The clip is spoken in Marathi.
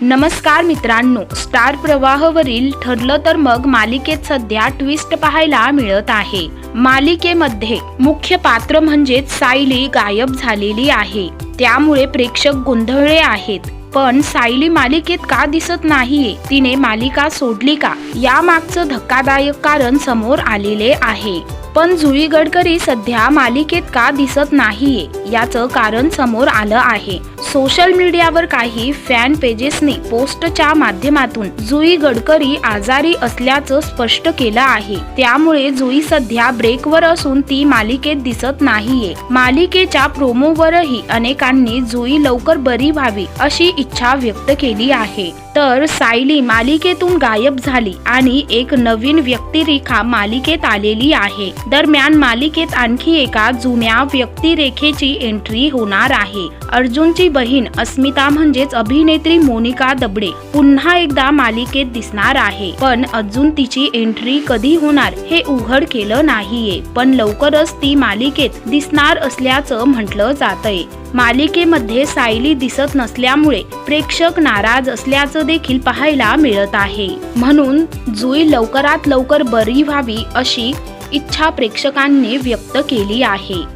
नमस्कार मित्रांनो स्टार प्रवाहवरील ठरलं तर मग मालिकेत सध्या ट्विस्ट पाहायला मिळत आहे. मालिकेमध्ये मुख्य पात्र म्हणजेच सायली गायब झालेली आहे. त्यामुळे प्रेक्षक गोंधळले आहेत. पण सायली मालिकेत का दिसत नाहीये? तिने मालिका सोडली का? या मागचं धक्कादायक कारण समोर आलेले आहे. पण जुई गडकरी सध्या मालिकेत का दिसत नाहीये? याचं कारण समोर आलं आहे. सोशल मीडियावर काही फॅन पेजेसनी पोस्टच्या माध्यमातून जुई गडकरी आजारी असल्याचं स्पष्ट केलं आहे. त्यामुळे जुई सध्या ब्रेकवर असून ती मालिकेत दिसत नाहीये. मालिकेच्या प्रोमोवरही अनेकांनी जुई लवकर बरी व्हावी अशी इच्छा व्यक्त केली आहे. तर सायली मालिकेतून गायब झाली आणि एक नवीन व्यक्तिरेखा मालिकेत आलेली आहे. दरम्यान मालिकेत आणखी एका जुन्या व्यक्तिरेखेची एंट्री होणार आहे. अर्जुनची बहीण अस्मिता म्हणजेच अभिनेत्री मोनिका दबडे पुन्हा एकदा मालिकेत दिसणार आहे. पण अजून तिची एंट्री कधी होणार हे उघड केलं नाहीये. पण लवकरच ती मालिकेत दिसणार असल्याचं म्हटलं जातंय. मालिकेमध्ये सायली दिसत नसल्यामुळे प्रेक्षक नाराज असल्याचं देखील पाहायला मिळत आहे. म्हणून जुई लवकरात लवकर बरी व्हावी अशी इच्छा प्रेक्षकांनी व्यक्त केली आहे.